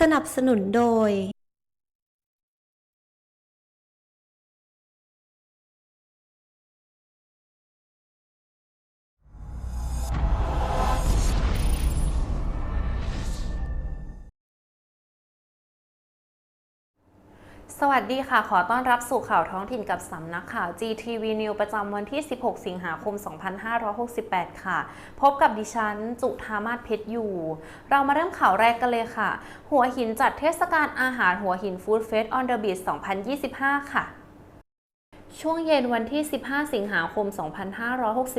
สนับสนุนโดย สวัสดีค่ะ ขอต้อนรับสู่ข่าวท้องถิ่นกับสำนักข่าว GTV News ประจำวันที่ 16 สิงหาคม 2568 ค่ะ พบกับดิฉัน จุธามาศเพชรอยู่ เรามาเริ่มข่าวแรกกันเลยค่ะ หัวหินจัดเทศกาลอาหารหัวหินฟู้ดเฟส on the beach 2025 ค่ะ ช่วงเย็นวันที่ 15 สิงหาคม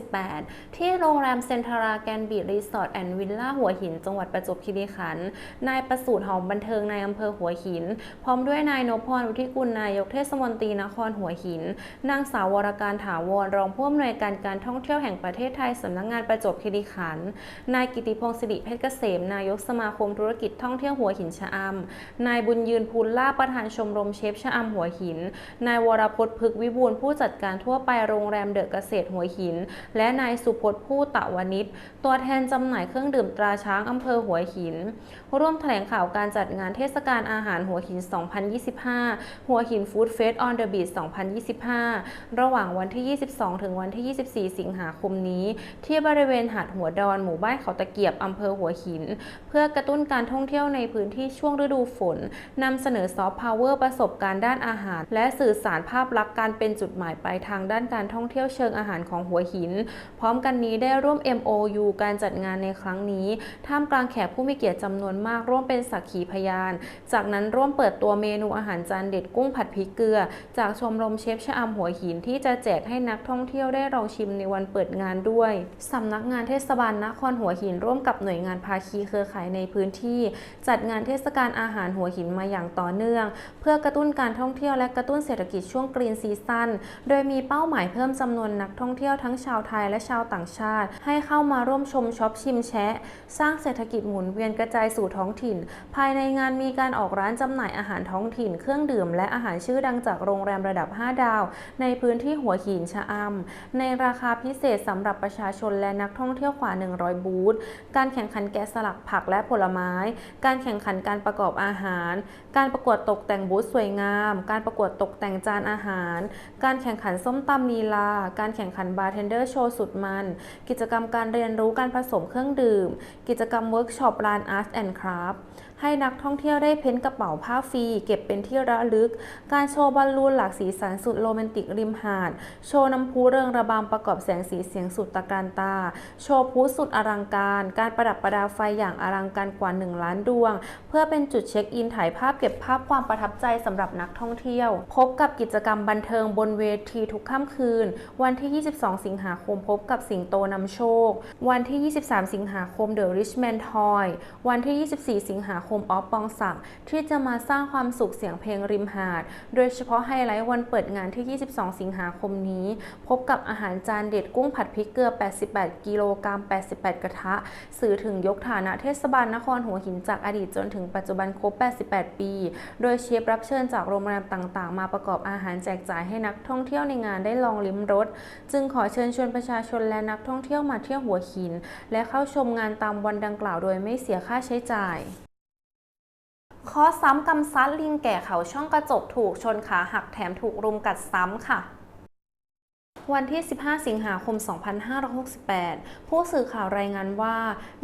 2568 ที่โรงแรมเซนทราแกนบีรีสอร์ทแอนด์วิลล่าหัวหิน จังหวัดประจวบคีรีขันธ์ นายประสูติหอมบันเทิงนายอำเภอหัวหิน พร้อมด้วยนายนพพรอุทิกุลนายกเทศมนตรีนครหัวหิน นางสาววรการถาวรรองผู้อำนวยการการท่องเที่ยวแห่งประเทศไทยสำนักงานประจวบคีรีขันธ์ นายกิติพงศ์สิริเพชรเกษม นายกสมาคมธุรกิจท่องเที่ยวหัวหินชะอำนายบุญยืนพูลล่าประธานชมรมเชฟชะอำหัวหิน นายวรพจน์พึกวิบูลย์ผู้จัดการทั่วไปโรงแรมเดอะเกษตรหัวหิน และนายสุพจน์ผู้ตะวนิชตัวแทนจำหน่ายเครื่องดื่มตราช้างอำเภอหัวหิน ร่วมแถลงข่าวการจัดงานเทศกาลอาหารหัวหิน 2025 หัวหินฟู้ดเฟส on the beach 2025 ระหว่างวันที่ 22 ถึงวันที่ 24 สิงหาคมนี้ ที่บริเวณหาดหัวดอนหมู่บ้านเขาตะเกียบอำเภอหัวหิน เพื่อกระตุ้นการท่องเที่ยวในพื้นที่ช่วงฤดูฝนนำเสนอซอฟต์พาวเวอร์ประสบการณ์ด้านอาหาร และสื่อสารภาพลักษณ์การเป็นจุดหมายปลายทางด้านการท่องเที่ยวเชิงอาหารของหัวหิน พร้อมกันนี้ได้ร่วม MOU การจัดงานในครั้งนี้ ท่ามกลางแขกผู้มีเกียรติจำนวนมากร่วมเป็นสักขีพยาน จากนั้นร่วมเปิดตัวเมนูอาหารจานเด็ดกุ้งผัดพริกเกลือ จากชมรมเชฟชะอำหัวหินที่จะแจกให้นักท่องเที่ยวได้ลองชิมในวันเปิดงานด้วยสำนักงานเทศบาลนครหัวหินร่วมกับหน่วยงานภาคีเครือข่ายในพื้นที่ จัดงานเทศกาลอาหารหัวหินมาอย่างต่อเนื่อง เพื่อกระตุ้นการท่องเที่ยวและกระตุ้นเศรษฐกิจช่วงกรีนซีซั่นโดยมีเป้าหมายเพิ่มจำนวนนักท่องเที่ยวทั้งชาวไทยและชาวต่างชาติ ให้เข้ามาร่วมชมช็อปชิมแชะ สร้างเศรษฐกิจหมุนเวียนกระจายสู่ท้องถิ่น ภายในงานมีการออกร้านจำหน่ายอาหารท้องถิ่น เครื่องดื่ม และอาหารชื่อดังจากโรงแรมระดับ 5 ดาว ในพื้นที่หัวหินชะอำในราคาพิเศษสำหรับประชาชนและนักท่องเที่ยวกว่า 100 บูธ การแข่งขันแกะสลักผักและผลไม้ การแข่งขันการประกอบอาหาร การประกวดตกแต่งบูธสวยงาม การประกวดตกแต่งจานอาหารการแข่งขันส้มตำลีลา การแข่งขันบาร์เทนเดอร์โชว์สุดมัน กิจกรรมการเรียนรู้การผสมเครื่องดื่ม กิจกรรมเวิร์กช็อปร้าร์ตแอนด์คราฟให้นักท่องเที่ยวได้เพ้นกระเป๋าผ้าฟรี เก็บเป็นที่ระลึก การโชว์บอลลูนหลากสีสันสุดโรแมนติกริมหาด โชว์น้ำพุเริงระบำประกอบแสงสีเสียงสุดตะการตา โชว์พุสุดอลังการ การประดับประดาไฟอย่างอลังการกว่า 1 ล้านดวง เพื่อเป็นจุดเช็คอินถ่ายภาพเก็บภาพความประทับใจสำหรับนักท่องเที่ยว พบกับกิจกรรมบันเทิงบนเวทีทุกค่ำคืน วันที่ 22 สิงหาคมพบกับสิงโตนำโชค วันที่ 23 สิงหาคมเดอะริชแมนทอย วันที่ 24 สิงหาคมออฟปองศักดิ์ที่จะมาสร้างความสุขเสียงเพลงริมหาด โดยเฉพาะไฮไลท์วันเปิดงานที่ 22 สิงหาคมนี้ พบกับอาหารจานเด็ดกุ้งผัดพริกเกลือ 88 กิโลกรัม 88 กระทะ สื่อถึงยกฐานะเทศบาลนครหัวหินจากอดีตจนถึงปัจจุบันครบ 88 ปี โดยเชฟรับเชิญจากโรงแรมต่างๆ มาประกอบอาหารแจกจ่ายให้นักท่องเที่ยวในงานได้ลองลิ้มรสจึงขอเชิญชวนประชาชนและนักท่องเที่ยวมาเที่ยวหัวหิน และเข้าชมงานตามวันดังกล่าวโดยไม่เสียค่าใช้จ่าย คอซ้ำกำซัดลิงแก่เขาช่องกระจกถูกชนขาหักแถมถูกรุมกัดซ้ำค่ะ วันที่ 15 สิงหาคม 2568 ผู้สื่อข่าวรายงานว่า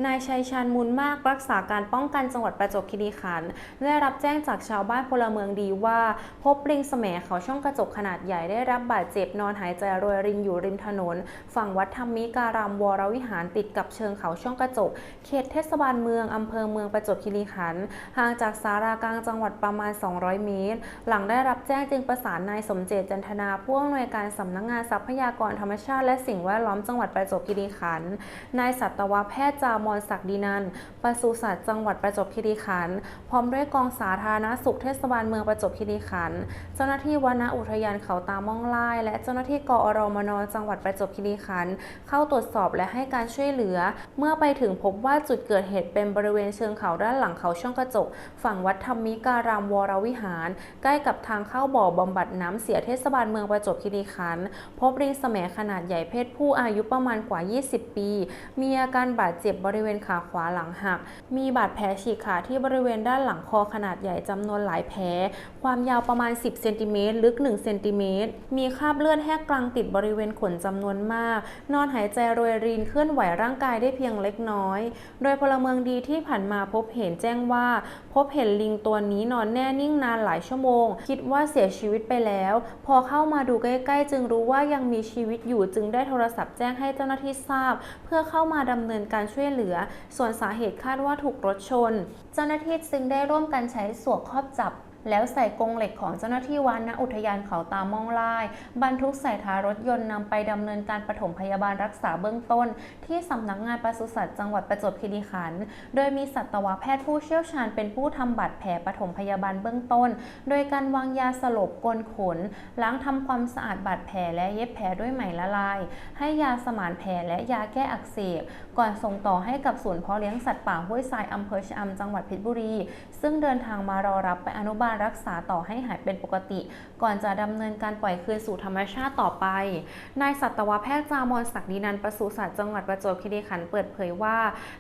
นายชัยชาญมูลมากรักษาการป้องกันจังหวัดประจวบคีรีขันธ์ได้รับแจ้งจากชาวบ้านพลเมืองดีว่า พบลิงแสมเขาช่องกระจกขนาดใหญ่ได้รับบาดเจ็บนอนหายใจรวยรินอยู่ริมถนน ฝั่งวัดธรรมิการามวรวิหารติดกับเชิงเขาช่องกระจก เขตเทศบาลเมืองอำเภอเมืองประจวบคีรีขันธ์ห่างจากสารากลางจังหวัดประมาณ 200 เมตร หลังได้รับแจ้งจึงประสานนายสมเจตจันทนาผู้อำนวยการสำนักงานทรัพยยากรธรรมชาติ และสิ่งแวดล้อมจังหวัดประจวบคีรีขันธ์นายสัตวแพทย์จามอนศักดินันปศุสัตว์จังหวัดประจวบคีรีขันธ์พร้อมด้วยกองสาธารณสุขเทศบาลเมืองประจวบคีรีขันธ์เจ้าหน้าที่วนอุทยานเขาตาม่องไล่และเจ้าหน้าที่กอรมนจังหวัดประจวบคีรีขันธ์เข้าตรวจสอบและให้การช่วยเหลือ เมื่อไปถึงพบว่าจุดเกิดเหตุเป็นบริเวณเชิงเขาด้านหลังเขาช่องกระจก ฝั่งวัดธรรมิการามวรวิหาร ใกล้กับทางเข้าบ่อบำบัดน้ำเสียเทศบาลเมืองประจวบคีรีขันธ์พบลิงแสมขนาดใหญ่เพศผู้อายุประมาณกว่า 20 ปี มีอาการบาดเจ็บบริเวณขาขวาหลังหัก มีบาดแผลฉีกขาที่บริเวณด้านหลังคอขนาดใหญ่จำนวนหลายแผล ความยาวประมาณ 10 เซนติเมตรลึก 1 เซนติเมตร มีคราบเลือดแห้งกลางติดบริเวณขนจำนวนมาก นอนหายใจโรยรินเคลื่อนไหวร่างกายได้เพียงเล็กน้อย โดยพลเมืองดีที่ผ่านมาพบเห็นแจ้งว่า พบเห็นลิงตัวนี้นอนแน่นิ่งนานหลายชั่วโมง คิดว่าเสียชีวิตไปแล้ว พอเข้ามาดูใกล้ๆ จึงรู้ว่ายังมีมีชีวิตอยู่จึงได้โทรศัพท์แจ้งให้เจ้าหน้าที่ทราบ เพื่อเข้ามาดำเนินการช่วยเหลือ ส่วนสาเหตุคาดว่าถูกรถชน เจ้าหน้าที่จึงได้ร่วมกันใช้สวกครอบจับ แล้วใส่กรงเหล็กของเจ้าหน้าที่วานณอุทยานเขาตามองลาย บรรทุกใส่ท้ายรถยนต์นำไปดำเนินการปฐมพยาบาลรักษาเบื้องต้น ที่สำนักงานปศุสัตว์จังหวัดประจวบคีรีขันธ์โดยมีสัตวแพทย์ผู้เชี่ยวชาญเป็นผู้ทำบาดแผลปฐมพยาบาลเบื้องต้น โดยการวางยาสลบกลขน ล้างทำความสะอาดบาดแผลและเย็บแผลด้วยไหมละลาย ให้ยาสมานแผลและยาแก้อักเสบ ก่อนส่งต่อให้กับศูนย์เพาะเลี้ยงสัตว์ป่าห้วยทรายอำเภอชะอำจังหวัดเพชรบุรี ซึ่งเดินทางมารอรับไปอนุบาลรักษาต่อให้หายเป็นปกติ ก่อนจะดำเนินการปล่อยคืนสู่ธรรมชาติต่อไป นายสัตวแพทย์จามอนศักดินันท์ปศุสัตว์จังหวัดประจวบคีรีขันธ์เปิดเผยว่า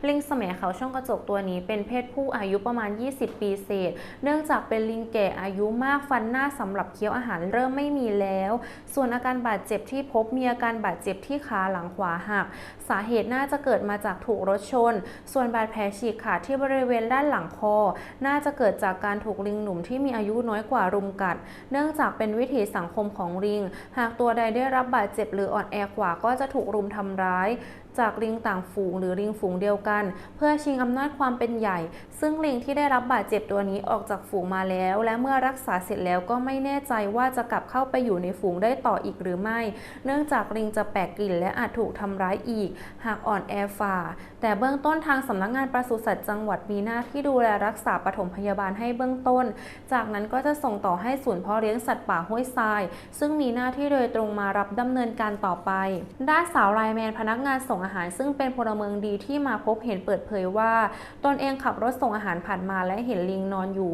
ลิงสมเขาช่องกระจกตัวนี้เป็นเพศผู้อายุประมาณ 20 ปีเศษ เนื่องจากเป็นลิงแก่อายุมากฟันหน้าสำหรับเคี้ยวอาหารเริ่มไม่มีแล้ว ส่วนอาการบาดเจ็บที่พบมีอาการบาดเจ็บที่ขาหลังขวาหัก สาเหตุน่าจะเกิดมาจากถูกรถชน ส่วนบาดแผลฉีกขาดที่บริเวณด้านหลังคอ น่าจะเกิดจากการถูกลิงหนุ่มที่มีอายุน้อยกว่ารุมกัด เนื่องจากเป็นวิถีสังคมของลิง หากตัวใดได้รับบาดเจ็บหรืออ่อนแอกว่าก็จะถูกรุมทำร้าย จากลิงต่างฝูงหรือลิงฝูงเดียวกัน เพื่อชิงอำนาจความเป็นใหญ่ ซึ่งลิงที่ได้รับบาดเจ็บตัวนี้ออกจากฝูงมาแล้ว และเมื่อรักษาเสร็จแล้วก็ไม่แน่ใจว่าจะกลับเข้าไปอยู่ในฝูงได้ต่ออีกหรือไม่ เนื่องจากลิงจะแปลกกลิ่นและอาจถูกทำร้ายอีก หากอ่อนแอฝ่า แต่เบื้องต้นทางสำนักงานปศุสัตว์จังหวัดมีหน้าที่ดูแลรักษาปฐมพยาบาลให้เบื้องต้น จากนั้นก็จะส่งต่อให้ศูนย์เพาะเลี้ยงสัตว์ป่าห้วยทราย ซึ่งมีหน้าที่โดยตรงมารับดำเนินการต่อไป ด้านสาวไลแมนพนักงานส่งอาหาร ซึ่งเป็นพลเมืองดีที่มาพบเห็นเปิดเผยว่า ตนเองขับรถส่งอาหารผ่านมาและเห็นลิงนอนอยู่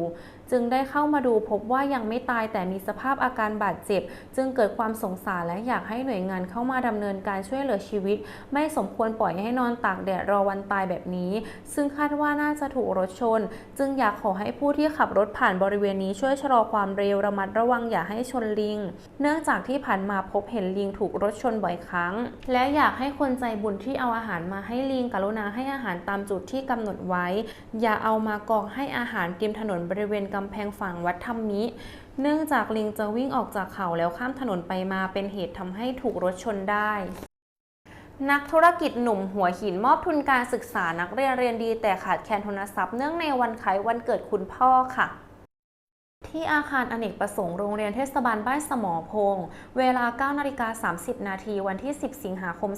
จึงได้เข้ามาดูพบว่ายังไม่ตายแต่มีสภาพอาการบาดเจ็บ จึงเกิดความสงสารและอยากให้หน่วยงานเข้ามาดำเนินการช่วยเหลือชีวิต ไม่สมควรปล่อยให้นอนตากแดดรอวันตายแบบนี้ ซึ่งคาดว่าน่าจะถูกรถชน จึงอยากขอให้ผู้ที่ขับรถผ่านบริเวณนี้ช่วยชะลอความเร็วระมัดระวังอย่าให้ชนลิง เนื่องจากที่ผ่านมาพบเห็นลิงถูกรถชนบ่อยครั้ง และอยากให้คนใจบุญที่เอาอาหารมาให้ลิงกรุณาให้อาหารตามจุดที่กำหนดไว้ อย่าเอามากองให้อาหารริมถนนบริเวณกำแพงฝั่งวัดธรรมิเนื่องจากลิงจะวิ่งออกจากเขาแล้วข้ามถนนไปมาเป็นเหตุทำให้ถูกรถชนได้นักธุรกิจหนุ่มหัวหินมอบทุนการศึกษานักเรียนเรียนดีแต่ขาดแคลนทุนทรัพย์เนื่องในวันคล้ายวันเกิดคุณพ่อค่ะ ที่อาคารอเนกประสงค์โรงเรียนเทศบาลบ้านสมอพง เวลา 9 นาฬิกา 30 นาทีวันที่ 10 สิงหาคม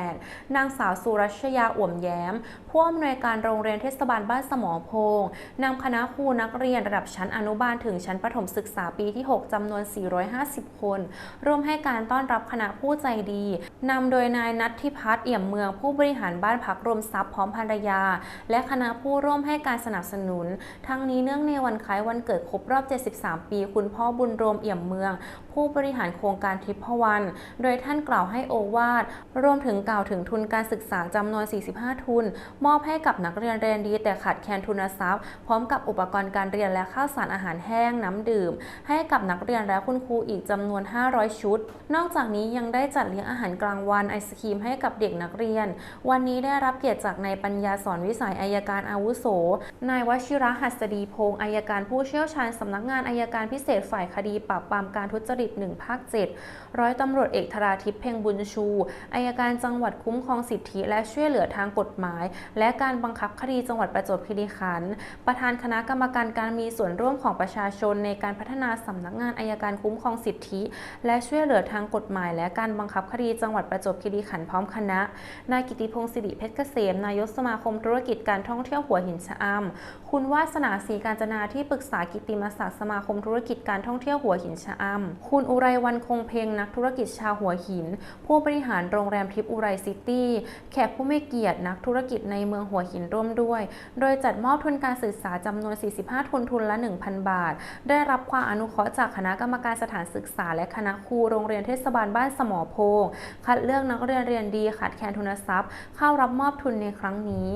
2568 นางสาวสุรัชยาอ่วมแย้ม ผู้อำนวยการโรงเรียนเทศบาลบ้านสมอพงนำคณะครูนักเรียนระดับชั้นอนุบาลถึงชั้นประถมศึกษาปีที่ 6 จำนวน 450 คน ร่วมให้การต้อนรับคณะผู้ใจดีนำโดยนายนัทธิพัฒน์เอี่ยมเมืองผู้บริหารบ้านพักรวมทรัพย์พร้อมภรรยา และคณะผู้ร่วมให้การสนับสนุน ทั้งนี้เนื่องในวันคล้ายวันเกิดครบรอบ 73 ปี คุณพ่อบุญโรมเอี่ยมเมือง ผู้บริหารโครงการทริปพวรรณโดยท่านกล่าวให้โอวาทรวมถึงกล่าวถึงทุนการศึกษาจำนวน 45 ทุน มอบให้กับนักเรียนเรียนดีแต่ขาดแคลนทุนทรัพย์ พร้อมกับอุปกรณ์การเรียนและข้าวสารอาหารแห้งน้ำดื่ม ให้กับนักเรียนและคุณครูอีกจำนวน 500 ชุด นอกจากนี้ยังได้จัดเลี้ยงอาหารกลางวันไอศครีมให้กับเด็กนักเรียน วันนี้ได้รับเกียรติจากนายปัญญาสอนวิสัยอายการอาวุโส นายวชิระหัสดีพงศ์อายการผู้เชี่ยวชาญสำนักงานอายการพิเศษฝ่ายคดีปราบปรามการทุจริต1ภาค 7 ร้อยตำรวจเอกธราทิพย์เพ่งบุญชูอายการจังหวัดคุ้มครองสิทธิ และช่วยเหลือทางกฎหมาย และการบังคับคดีจังหวัดประจวบคีรีขันธ์ประธานคณะกรรมการการมีส่วนร่วมของประชาชนในการพัฒนาสำนักงานอายการคุ้มครองสิทธิ และช่วยเหลือทางกฎหมาย และการบังคับคดีจังหวัดประจวบคีรีขันธ์พร้อมคณะนายกิติพงศ์สิริเพชรเกษมนายกสมาคมธุรกิจการท่องเที่ยวหัวหินชะอำคุณวาสนาศรีการจนาที่ปรึกษากิติมศักดิ์สมาคมธุรกิจการท่องเที่ยวหัวหินชะอำคุณอุไรวันคงเพลงนักธุรกิจชาวหัวหิน ผู้บริหารโรงแรมทิพย์อุไรซิตี้แขกผู้ไม่เกียรตินักธุรกิจในเมืองหัวหินร่วมด้วย โดยจัดมอบทุนการศึกษาจำนวน 45 ทุนทุนละ 1,000 บาท ได้รับความอนุเคราะห์จากคณะกรรมการสถานศึกษา และคณะครูโรงเรียนเทศบาลบ้านสมอโพงคัดเลือกนักเรียนเรียนดีขาดแคลนทุนทรัพย์ เข้ารับมอบทุนในครั้งนี้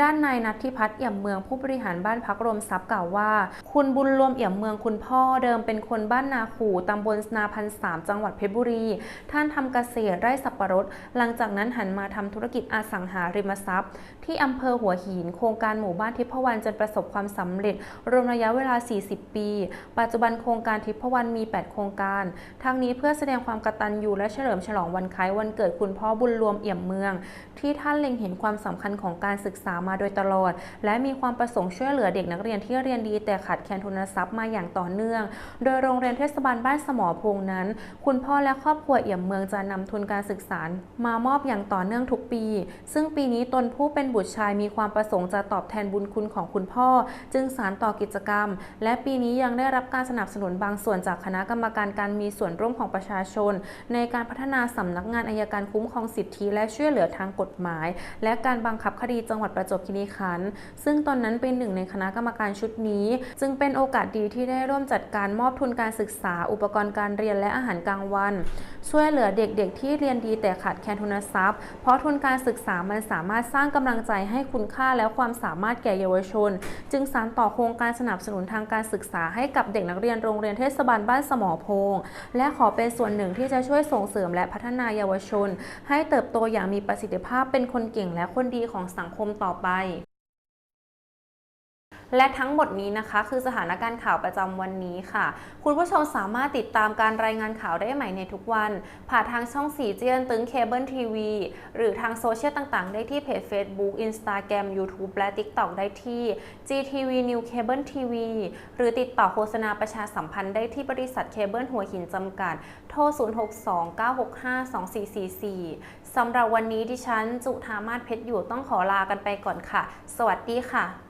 ด้านนายนัทธิพัฒน์เอี่ยมเมืองผู้บริหารบ้านพักรวมทรัพย์กล่าวว่า คุณณบุญรวมเอี่ยมเมืองคุณพ่อเดิมเป็นคนบ้านนาขู่ตำบลนาพันสามจังหวัดเพชรบุรี ท่านทำเกษตรไร่สับปะรด หลังจากนั้นหันมาทำธุรกิจอสังหาริมทรัพย์ ที่อำเภอหัวหิน โครงการหมู่บ้านทิพวรรณจนประสบความสำเร็จ รวมระยะเวลา 40 ปี ปัจจุบันโครงการทิพวรรณมี 8 โครงการ ทั้งนี้เพื่อแสดงความกตัญญูและเฉลิมฉลองวันคล้ายวันเกิดคุณพ่อบุญรวมเอี่ยมเมือง ที่ท่านเล็งเห็นความสำคัญของการศึกษามาโดยตลอด และมีความประสงค์ช่วยเหลือเด็กนักเรียนที่เรียนดีแต่ขาดแคลนทุนทรัพย์มาอย่างต่อเนื่อง โดยโรงเรียนเทศบาลบ้านสมอพงนั้น คุณพ่อและครอบครัวเอี่ยมเมืองจะนำทุนการศึกษามามอบอย่างต่อเนื่องทุกปี ซึ่งปีนี้ตนผู้เป็นบุตรชายมีความประสงค์จะตอบแทนบุญคุณของคุณพ่อ จึงสารต่อกิจกรรม และปีนี้ยังได้รับการสนับสนุนบางส่วนจากคณะกรรมการการมีส่วนร่วมของประชาชน ในการพัฒนาสำนักงานอายการคุ้มครองสิทธิ และช่วยเหลือทางกฎหมาย และการบังคับคดีจังหวัดประจวบคีรีขันธ์ซึ่งตอนนั้นเป็นหนึ่งในคณะกรรมการชุดนี้ จึงเป็นเป็นโอกาสดีที่ได้ร่วมจัดการมอบทุนการศึกษา อุปกรณ์การเรียนและอาหารกลางวัน ช่วยเหลือเด็กๆ ที่เรียนดีแต่ขาดแคลนทุนทรัพย์ เพราะทุนการศึกษามันสามารถสร้างกำลังใจให้คุณค่าและความสามารถแก่เยาวชน จึงสานต่อโครงการสนับสนุนทางการศึกษาให้กับเด็กนักเรียนโรงเรียนเทศบาลบ้านสมอพงและขอเป็นส่วนหนึ่งที่จะช่วยส่งเสริมและพัฒนาเยาวชน ให้เติบโตอย่างมีประสิทธิภาพเป็นคนเก่งและคนดีของสังคมต่อไป และทั้งหมดนี้นะคะ คือสถานการณ์ข่าวประจำวันนี้ค่ะ คุณผู้ชมสามารถติดตามการรายงานข่าวได้ใหม่ในทุกวัน ผ่านทางช่องสีเจียนตึงเคเบิลทีวีหรือทางโซเชียลต่างๆ ได้ที่เพจ Facebook Instagram YouTube และ TikTok ได้ที่ GTV New Cable TV หรือติดต่อโฆษณาประชาสัมพันธ์ได้ที่บริษัทเคเบิลหัวหินจำกัด โทร 0629652444 สำหรับวันนี้ดิฉัน จุธามาศเพชรอยู่ต้องขอลากันไปก่อนค่ะ สวัสดีค่ะ